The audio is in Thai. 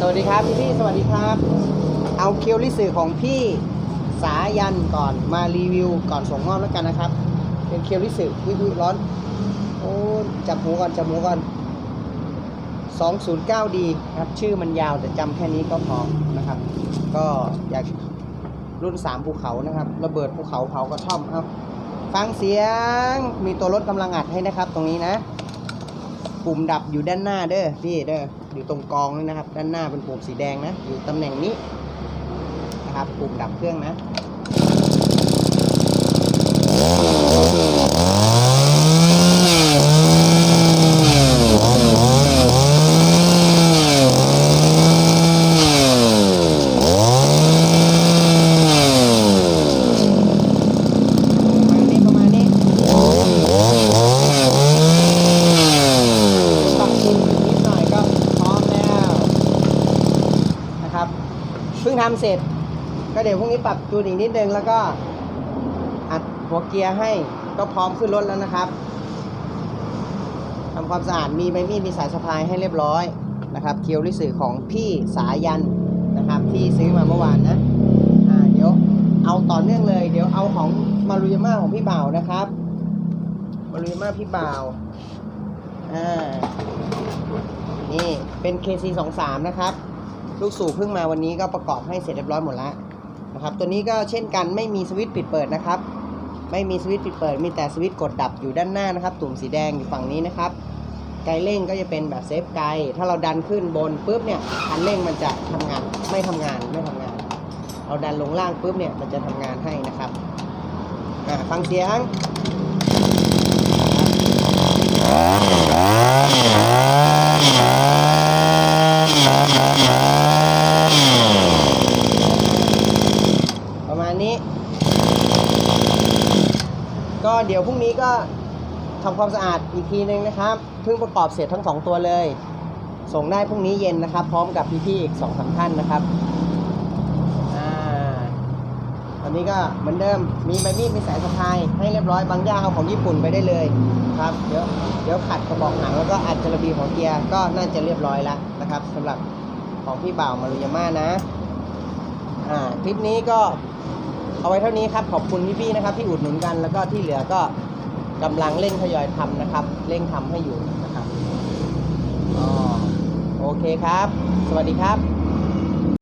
สวัสดีครับพี่พี่สวัสดีครับ เอาเคียวลิสึของพี่สายันก่อนมารีวิวก่อนส่งมอบแล้วกันนะครับ เป็นเคียวลิสึวิวร้อนโอ้จับหูก่อนจับหูก่อน 209D ครับชื่อมันยาวแต่จำแค่นี้ก็พอนะครับ ก็อยากรุ่น 3 ภูเขานะครับ ระเบิดภูเขาเผากระท่อมครับฟังเสียงมีตัวรถกำลังอัดให้นะครับตรงนี้นะ ปุ่มดับอยู่ด้านหน้าเด้อพี่เด้อ อยู่ตรงกองนี่นะครับ ด้านหน้าเป็นปุ่มสีแดงนะ อยู่ตำแหน่งนี้นะครับ ปุ่มดับเครื่องนะประมาณนี้ประมาณนี้ปรับปรุงนิดหน่อยก็พร้อมแล้วนะครับ เพิ่ง ทำเสร็จ ก็เดี๋ยวพรุ่งนี้ปรับจูนอีกนิดนึงแล้วก็อัดหัวเกียร์ให้ก็พร้อมขึ้นรถแล้วนะครับทำความสะอาดมีใบมีดมีสายสะพายให้เรียบร้อยนะครับเคียวริสือของพี่สายันนะครับที่ซื้อมาเมื่อวานนะอ่าเดี๋ยวเอาต่อเนื่องเลย เดี๋ยวเอาของมารุยาม่าของพี่บ่าวนะครับมารุยาม่าพี่บ่าวอ่านี่เป็น KC 2 3 นะครับ ลูกสูบเพิ่งมาวันนี้ก็ประกอบให้เสร็จเรียบร้อยหมดแล้วนะครับ ตัวนี้ก็เช่นกันไม่มีสวิตช์ปิดเปิดนะครับ ไม่มีสวิตช์ปิดเปิด มีแต่สวิตช์กดดับอยู่ด้านหน้านะครับ ตุ่มสีแดงอยู่ฝั่งนี้นะครับ ไกเร่งก็จะเป็นแบบเซฟไกถ้าเราดันขึ้นบนปุ๊บเนี่ยคันเร่งมันจะทำงานไม่ทำงานไม่ทำงาน เราดันลงล่างปุ๊บเนี่ยมันจะทำงานให้นะครับฟังเสียงประมาณนี้ ก็เดี๋ยวพรุ่งนี้ก็ทำความสะอาดอีกทีนึงนะครับเพิ่งประกอบเสร็จทั้งสองตัวเลย ส่งได้พรุ่งนี้เย็นนะครับ พร้อมกับพี่ๆอีกสองสามท่านนะครับอ่าตอนนี้ก็เหมือนเดิมมีใบมีดมีสายสะพาย ให้เรียบร้อยบางย่าเอาของญี่ปุ่นไปได้เลยครับเดี๋ยวเดี๋ยวขัดกระบอกหนังแล้วก็อัดจระบีของเกียร์ก็น่าจะเรียบร้อยแล้วนะครับสำหรับของพี่บ่าวมารุยาม่านะอ่าคลิปนี้ก็ เอาไว้เท่านี้ครับขอบคุณพี่ๆนะครับ ที่อุดหนุนกันแล้วก็ที่เหลือก็กำลังเร่งทยอยทำนะครับ เร่งทำให้อยู่นะครับอ๋อโอเคครับ สวัสดีครับ